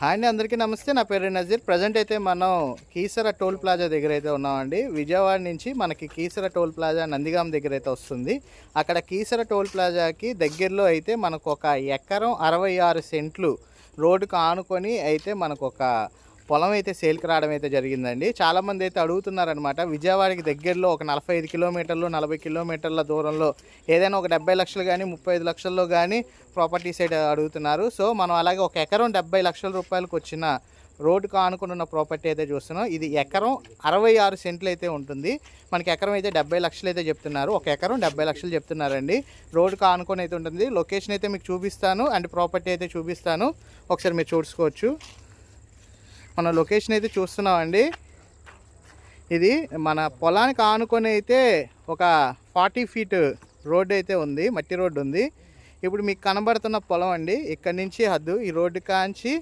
Hi అండి అందరికీ నమస్తే. నా పేరు నజీర్. ప్రజెంట్ అయితే మనం కీసర టోల్ ప్లాజా దగ్గర అయితే ఉన్నామండి. విజయవాడ నుంచి మనకి కీసర టోల్ ప్లాజా నందిగాం దగ్గర అయితే వస్తుంది. అక్కడ కీసర టోల్ ప్లాజాకి దగ్గరలో అయితే మనకు ఒక ఎకరం అరవై ఆరు సెంట్లు రోడ్డుకు ఆనుకొని అయితే మనకు ఒక పొలం అయితే సేల్కి రావడం అయితే జరిగిందండి. చాలామంది అయితే అడుగుతున్నారనమాట విజయవాడకి దగ్గరలో ఒక నలభై ఐదు కిలోమీటర్లు నలభై కిలోమీటర్ల దూరంలో ఏదైనా ఒక డెబ్బై లక్షలు కానీ ముప్పై ఐదు లక్షల్లో కానీ ప్రాపర్టీస్ అయితే అడుగుతున్నారు. సో మనం అలాగే ఒక ఎకరం డెబ్బై లక్షల రూపాయలకు వచ్చిన రోడ్డుకు ఆనుకున్న ఉన్న ప్రాపర్టీ అయితే చూస్తున్నాం. ఇది ఎకరం అరవై ఆరు సెంట్లు అయితే ఉంటుంది. మనకి ఎకరం అయితే డెబ్బై లక్షలు అయితే చెప్తున్నారు. ఒక ఎకరం డెబ్బై లక్షలు చెప్తున్నారండి. రోడ్డుకు ఆనుకొని అయితే ఉంటుంది. లొకేషన్ అయితే మీకు చూపిస్తాను అండ్ ప్రాపర్టీ అయితే చూపిస్తాను. ఒకసారి మీరు చూసుకోవచ్చు. మన లొకేషన్ అయితే చూస్తున్నామండి. ఇది మన పొలానికి ఆనుకొని అయితే ఒక ఫార్టీ ఫీట్ రోడ్ అయితే ఉంది మట్టి రోడ్డు ఉంది. ఇప్పుడు మీకు కనబడుతున్న పొలం అండి ఇక్కడి నుంచి హద్దు ఈ రోడ్డు కాంచి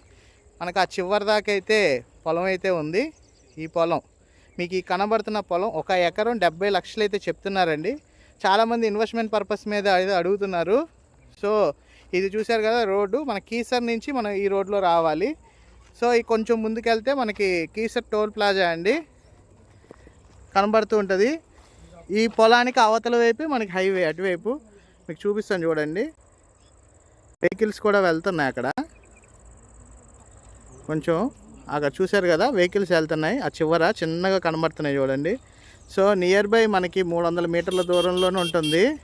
మనకు ఆ చివరి దాకా అయితే పొలం అయితే ఉంది ఈ పొలం. మీకు ఈ కనబడుతున్న పొలం ఒక ఎకరం డెబ్బై లక్షలు అయితే చెప్తున్నారండి. చాలామంది ఇన్వెస్ట్మెంట్ పర్పస్ మీద అడుగుతున్నారు. సో ఇది చూశారు కదా రోడ్డు మన కీసర్ నుంచి మనం ఈ రోడ్లో రావాలి. సో ఈ కొంచెం ముందుకెళ్తే మనకి కీసర్ టోల్ ప్లాజా అండి. కనబడుతూ ఉంటుంది. ఈ పొలానికి అవతల వైపు మనకి హైవే అటువైపు. మీకు చూపిస్తాను చూడండి. వెహికల్స్ కూడా వెళ్తున్నాయి అక్కడ. కొంచెం అక్కడ చూశారు కదా వెహికల్స్ వెళ్తున్నాయి. ఆ చివర చిన్నగా కనబడుతున్నాయి చూడండి. సో నియర్ బై మనకి మూడు వందల మీటర్ల దూరంలోనే ఉంటుంది.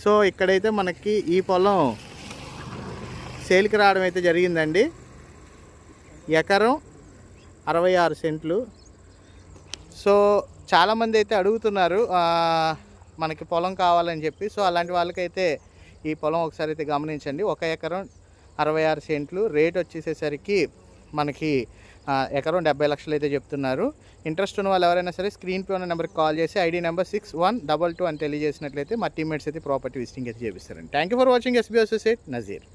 సో ఇక్కడైతే మనకి ఈ పొలం సేల్కి రావడం అయితే జరిగిందండి. ఎకరం అరవై ఆరు సెంట్లు. సో చాలామంది అయితే అడుగుతున్నారు మనకి పొలం కావాలని చెప్పి. సో అలాంటి వాళ్ళకైతే ఈ పొలం ఒకసారి అయితే గమనించండి. ఒక ఎకరం అరవై ఆరు సెంట్లు. రేట్ వచ్చేసేసరికి మనకి ఎకరం డెబ్బై లక్షలు అయితే చెప్తున్నారు. ఇంట్రెస్ట్ ఉన్న వాళ్ళు ఎవరైనా సరే స్క్రీన్ పే ఉన్న నెంబర్కి కాల్ చేసి ID number six one double two అని తెలియజేసినట్లయితే మా టీమ్మేట్స్ అయితే ప్రాపర్టీ విజిటింగ్ అయితే చేపిస్తారండి. Thank you for watching SB associate Nazir.